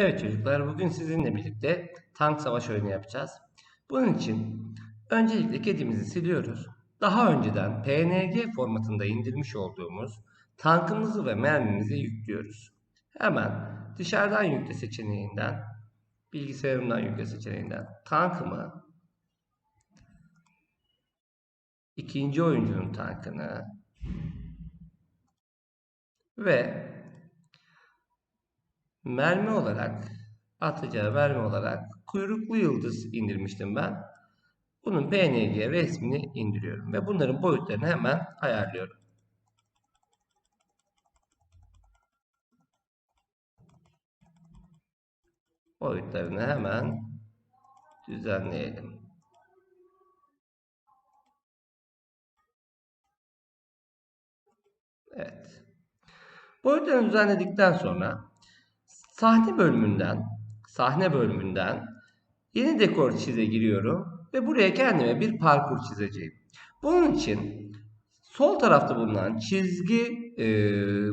Evet çocuklar bugün sizinle birlikte tank savaş oyunu yapacağız. Bunun için öncelikle kedimizi siliyoruz. Daha önceden PNG formatında indirmiş olduğumuz tankımızı ve mermimizi yüklüyoruz. Hemen dışarıdan yükle seçeneğinden, bilgisayarımdan yükle seçeneğinden tankımı, ikinci oyuncunun tankını ve mermi olarak atacağı mermi olarak kuyruklu yıldız indirmiştim ben. Bunun PNG resmini indiriyorum ve bunların boyutlarını hemen ayarlıyorum. Boyutlarını hemen düzenleyelim. Evet. Boyutlarını düzenledikten sonra sahne bölümünden sahne bölümünden yeni dekor çize giriyorum ve buraya kendime bir parkur çizeceğim. Bunun için sol tarafta bulunan çizgi e,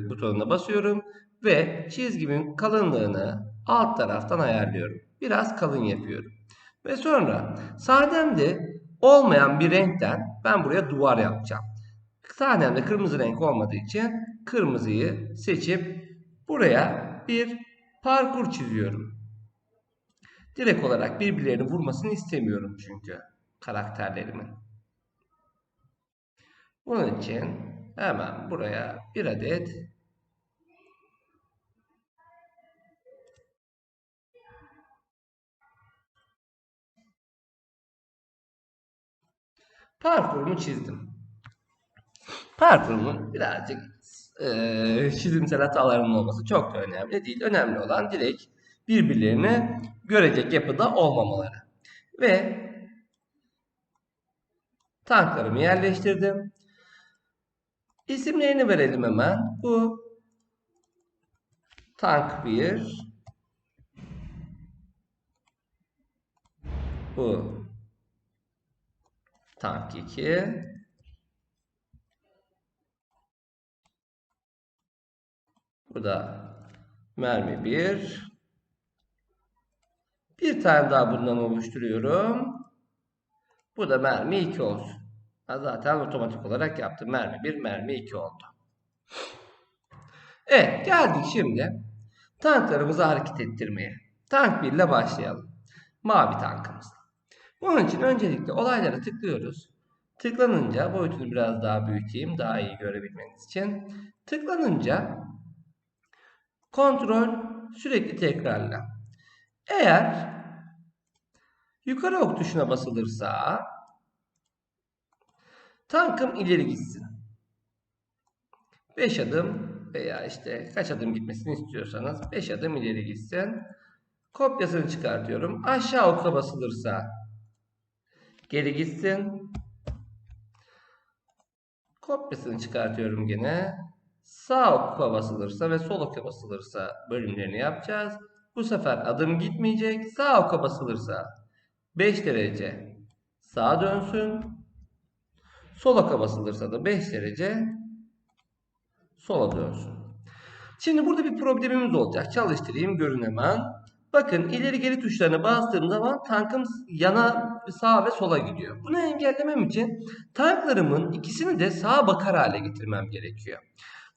butonuna basıyorum ve çizgimin kalınlığını alt taraftan ayarlıyorum. Biraz kalın yapıyorum. Ve sonra sahnemde olmayan bir renkten ben buraya duvar yapacağım. Sahnemde kırmızı renk olmadığı için kırmızıyı seçip buraya bir parkur çiziyorum. Direkt olarak birbirlerini vurmasını istemiyorum çünkü karakterlerimin. Bunun için hemen buraya bir adet parkurumu çizdim. Parkurumun birazcık e, çizimsel hatalarının olması çok da önemli değil. Önemli olan direkt birbirlerini görecek yapıda olmamaları. Ve tanklarımı yerleştirdim. İsimlerini verelim hemen. Bu tank 1 Bu tank 2 Bu da mermi 1. Bir tane daha bundan oluşturuyorum. Bu da mermi 2 olsun. zaten otomatik olarak yaptım. Mermi 1, mermi 2 oldu. Evet geldik şimdi tanklarımızı hareket ettirmeye. Tank 1 ile başlayalım. Mavi tankımızla. Bunun için öncelikle olaylara tıklıyoruz. Tıklanınca boyutunu biraz daha büyüteyim daha iyi görebilmeniz için. Tıklanınca Kontrol sürekli tekrarla. Eğer yukarı ok tuşuna basılırsa tankım ileri gitsin. 5 adım veya işte kaç adım gitmesini istiyorsanız 5 adım ileri gitsin. Kopyasını çıkartıyorum. Aşağı oka basılırsa geri gitsin. Kopyasını çıkartıyorum gene sağ oka basılırsa ve sol oka basılırsa bölümlerini yapacağız. Bu sefer adım gitmeyecek. Sağ oka basılırsa 5 derece sağa dönsün. Sol oka basılırsa da 5 derece sola dönsün. Şimdi burada bir problemimiz olacak. Çalıştırayım görün hemen. Bakın ileri geri tuşlarına bastığım zaman tankım yana sağa ve sola gidiyor. Bunu engellemem için tanklarımın ikisini de sağa bakar hale getirmem gerekiyor.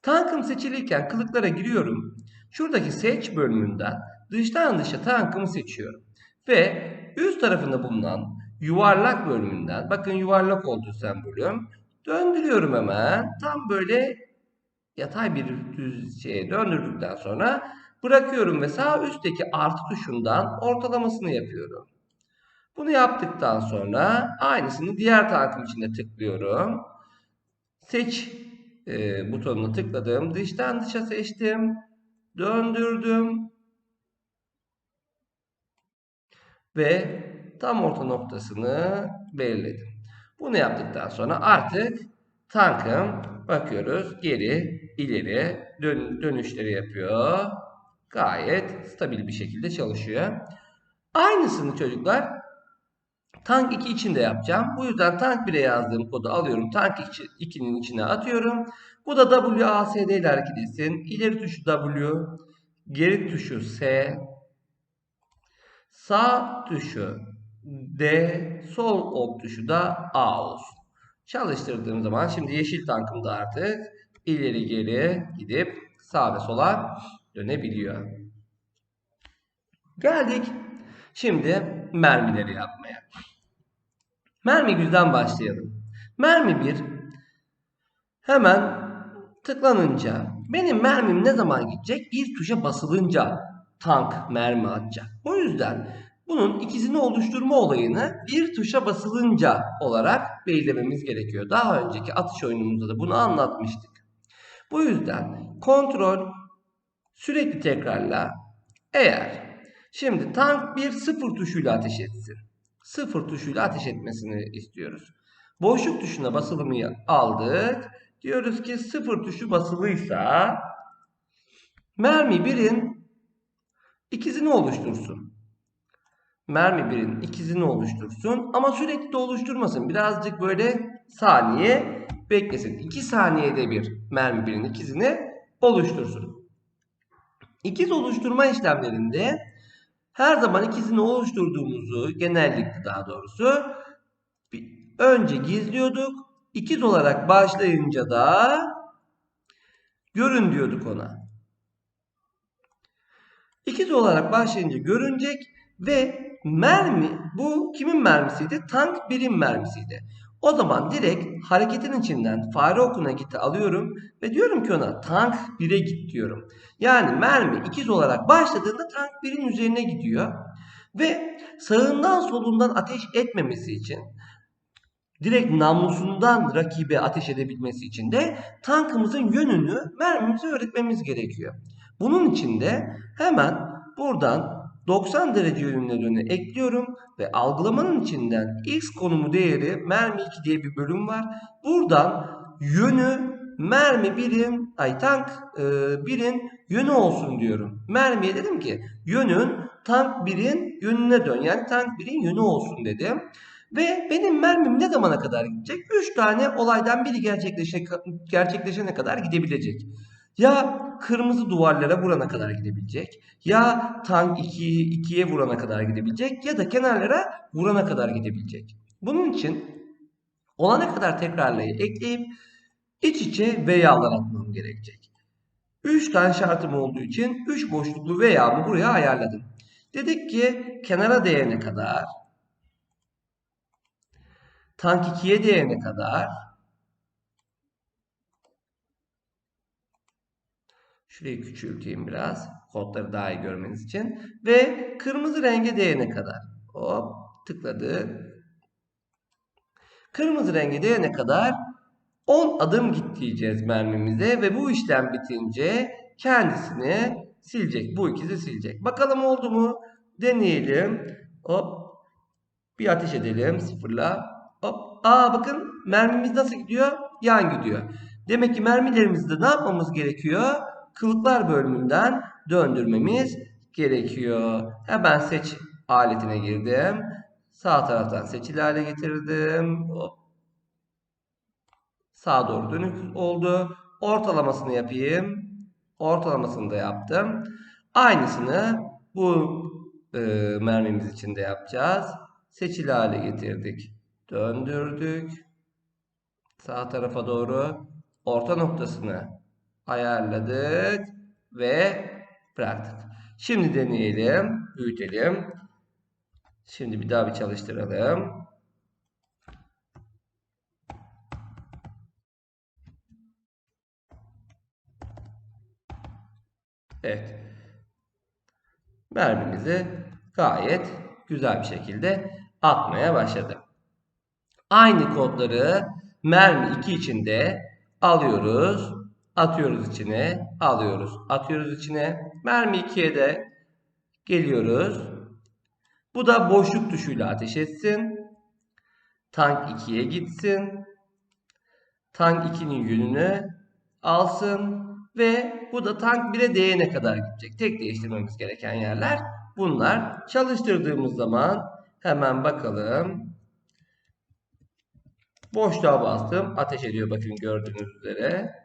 Tankım seçilirken kılıklara giriyorum. Şuradaki seç bölümünden dıştan dışa tankımı seçiyorum. Ve üst tarafında bulunan yuvarlak bölümünden bakın yuvarlak oldu sembolüm. Döndürüyorum hemen. Tam böyle yatay bir düz şeye döndürdükten sonra bırakıyorum ve sağ üstteki artı tuşundan ortalamasını yapıyorum. Bunu yaptıktan sonra aynısını diğer tankım için de tıklıyorum. Seç e, butonuna tıkladım. Dıştan dışa seçtim. Döndürdüm. Ve tam orta noktasını belirledim. Bunu yaptıktan sonra artık tankım bakıyoruz geri ileri dön dönüşleri yapıyor. Gayet stabil bir şekilde çalışıyor. Aynısını çocuklar Tank 2 için de yapacağım. Bu yüzden tank 1'e yazdığım kodu alıyorum. Tank 2'nin içine atıyorum. Bu da WASD ile hareket etsin. İleri tuşu W, geri tuşu S, Sağ tuşu D, sol ok tuşu da A olsun. Çalıştırdığım zaman şimdi yeşil tankım da artık ileri geri gidip sağa ve sola dönebiliyor. Geldik şimdi mermileri yapmaya. Mermi güzden başlayalım. Mermi 1 hemen tıklanınca benim mermim ne zaman gidecek? Bir tuşa basılınca tank mermi atacak. O yüzden bunun ikisini oluşturma olayını bir tuşa basılınca olarak belirlememiz gerekiyor. Daha önceki atış oyunumuzda da bunu anlatmıştık. Bu yüzden kontrol sürekli tekrarla eğer şimdi tank bir sıfır tuşuyla ateş etsin. Sıfır tuşuyla ateş etmesini istiyoruz. Boşluk tuşuna basılımı aldık. Diyoruz ki sıfır tuşu basılıysa mermi birin ikizini oluştursun. Mermi birin ikizini oluştursun ama sürekli de oluşturmasın. Birazcık böyle saniye beklesin. 2 saniyede bir mermi birin ikizini oluştursun. İkiz oluşturma işlemlerinde her zaman ikizini oluşturduğumuzu genellikle daha doğrusu önce gizliyorduk. İkiz olarak başlayınca da görün diyorduk ona. İkiz olarak başlayınca görünecek ve mermi bu kimin mermisiydi? Tank birim mermisiydi. O zaman direkt hareketin içinden fare okuna gitti alıyorum ve diyorum ki ona tank 1'e git diyorum. Yani mermi ikiz olarak başladığında tank 1'in üzerine gidiyor. Ve sağından solundan ateş etmemesi için direkt namlusundan rakibe ateş edebilmesi için de tankımızın yönünü mermimize öğretmemiz gerekiyor. Bunun için de hemen buradan 90 derece yönüne dönü ekliyorum ve algılamanın içinden x konumu değeri mermi 2 diye bir bölüm var. Buradan yönü mermi birin ay tank e, birin yönü olsun diyorum. Mermiye dedim ki yönün tank birin yönüne dön. Yani tank birin yönü olsun dedim. Ve benim mermim ne zamana kadar gidecek? 3 tane olaydan biri gerçekleşe, gerçekleşene kadar gidebilecek. Ya kırmızı duvarlara vurana kadar gidebilecek. Ya tank 2'yi 2'ye vurana kadar gidebilecek. Ya da kenarlara vurana kadar gidebilecek. Bunun için olana kadar tekrarlayıp ekleyip iç içe veya'lar atmam gerekecek. 3 tane şartım olduğu için 3 boşluklu veya'mı buraya ayarladım. Dedik ki kenara değene kadar tank 2'ye değene kadar Şurayı küçülteyim biraz. Kodları daha iyi görmeniz için. Ve kırmızı renge değene kadar. Hop tıkladı. Kırmızı renge değene kadar 10 adım git diyeceğiz mermimize. Ve bu işlem bitince kendisini silecek. Bu ikizi silecek. Bakalım oldu mu? Deneyelim. Hop. Bir ateş edelim sıfırla. Hop. Aa bakın mermimiz nasıl gidiyor? Yan gidiyor. Demek ki mermilerimizde ne yapmamız gerekiyor? Kılıklar bölümünden döndürmemiz gerekiyor. Hemen seç aletine girdim. Sağ taraftan seçili hale getirdim. Hop. Sağa doğru dönük oldu. Ortalamasını yapayım. Ortalamasını da yaptım. Aynısını bu e, mermimiz için de yapacağız. Seçili hale getirdik. Döndürdük. Sağ tarafa doğru orta noktasını ayarladık ve bıraktık. Şimdi deneyelim, büyütelim. Şimdi bir daha bir çalıştıralım. Evet. Mermimizi gayet güzel bir şekilde atmaya başladı. Aynı kodları mermi 2 içinde alıyoruz. Atıyoruz içine. Alıyoruz. Atıyoruz içine. Mermi 2'ye de geliyoruz. Bu da boşluk tuşuyla ateş etsin. Tank 2'ye gitsin. Tank 2'nin yönünü alsın. Ve bu da tank 1'e değene kadar gidecek. Tek değiştirmemiz gereken yerler bunlar. Çalıştırdığımız zaman hemen bakalım. Boşluğa bastım. Ateş ediyor bakın gördüğünüz üzere.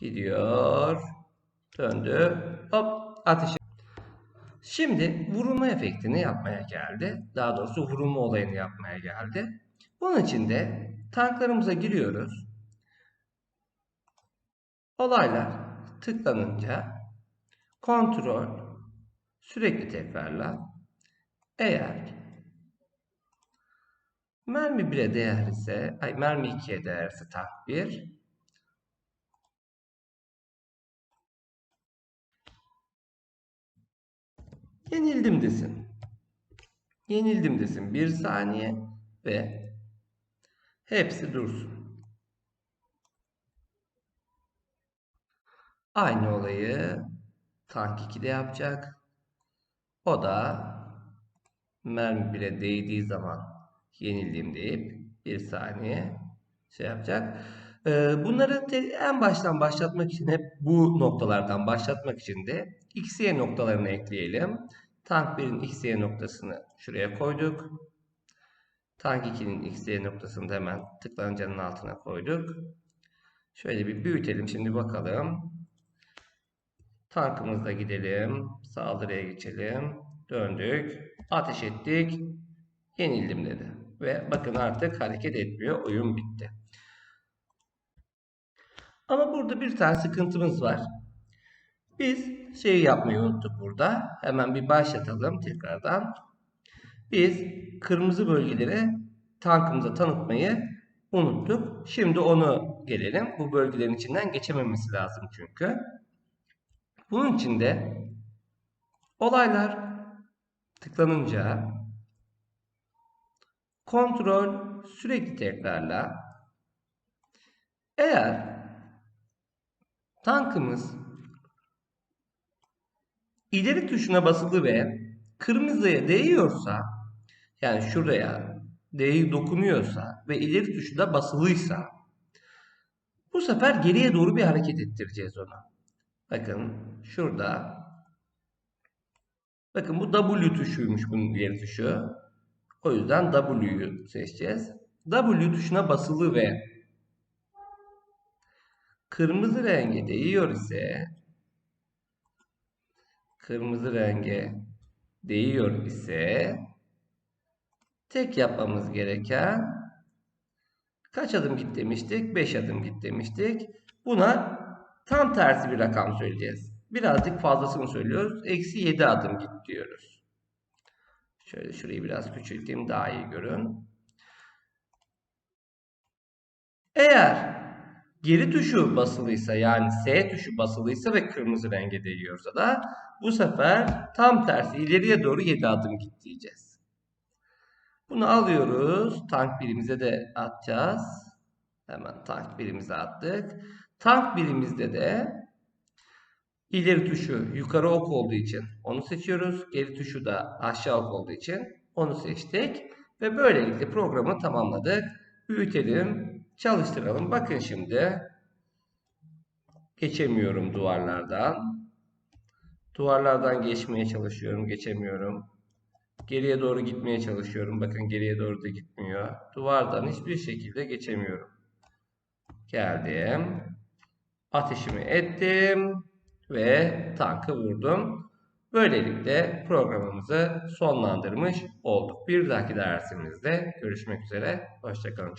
Gidiyor. Döndü. Hop ateş. Şimdi vurulma efektini yapmaya geldi. Daha doğrusu vurulma olayını yapmaya geldi. Bunun için de tanklarımıza giriyoruz. Olaylar tıklanınca kontrol sürekli tekrarla. Eğer mermi 1'e değer ise, ay mermi 2'ye değer ise tank 1, Yenildim desin. Yenildim desin. Bir saniye ve hepsi dursun. Aynı olayı tank 2'de yapacak. O da mermi 1'e değdiği zaman yenildim deyip bir saniye şey yapacak. Ee, bunları en baştan başlatmak için hep bu noktalardan başlatmak için de XY noktalarını ekleyelim. Tank 1'in XY noktasını şuraya koyduk. Tank 2'nin XY noktasını da hemen tıklancanın altına koyduk. Şöyle bir büyütelim şimdi bakalım. Tankımızda gidelim. Saldırıya geçelim. Döndük. Ateş ettik. Yenildim dedi. Ve bakın artık hareket etmiyor. Oyun bitti. Ama burada bir tane sıkıntımız var. Biz şeyi yapmayı unuttuk burada. Hemen bir başlatalım tekrardan. Biz kırmızı bölgeleri tankımıza tanıtmayı unuttuk. Şimdi onu gelelim. Bu bölgelerin içinden geçememesi lazım çünkü. Bunun için de olaylar tıklanınca kontrol sürekli tekrarla eğer tankımız ileri tuşuna basılı ve kırmızıya değiyorsa yani şuraya D'yi dokunuyorsa ve ileri tuşu da basılıysa bu sefer geriye doğru bir hareket ettireceğiz ona. Bakın şurada bakın bu W tuşuymuş bunun ileri tuşu. O yüzden W'yu seçeceğiz. W tuşuna basılı ve kırmızı renge değiyor ise kırmızı renge değiyor ise tek yapmamız gereken kaç adım git demiştik? 5 adım git demiştik. Buna tam tersi bir rakam söyleyeceğiz. Birazcık fazlasını söylüyoruz. Eksi 7 adım git diyoruz. Şöyle şurayı biraz küçülteyim daha iyi görün. Eğer geri tuşu basılıysa yani S tuşu basılıysa ve kırmızı renge değiyorsa da bu sefer tam tersi ileriye doğru 7 adım git diyeceğiz. Bunu alıyoruz. Tank birimize de atacağız. Hemen tank birimize attık. Tank birimizde de ileri tuşu yukarı ok olduğu için onu seçiyoruz. Geri tuşu da aşağı ok olduğu için onu seçtik. Ve böylelikle programı tamamladık. Büyütelim, çalıştıralım. Bakın şimdi geçemiyorum duvarlardan. Duvarlardan geçmeye çalışıyorum, geçemiyorum. Geriye doğru gitmeye çalışıyorum. Bakın geriye doğru da gitmiyor. Duvardan hiçbir şekilde geçemiyorum. Geldim. Ateşimi ettim ve tankı vurdum. Böylelikle programımızı sonlandırmış olduk. Bir dahaki dersimizde görüşmek üzere. Hoşçakalın.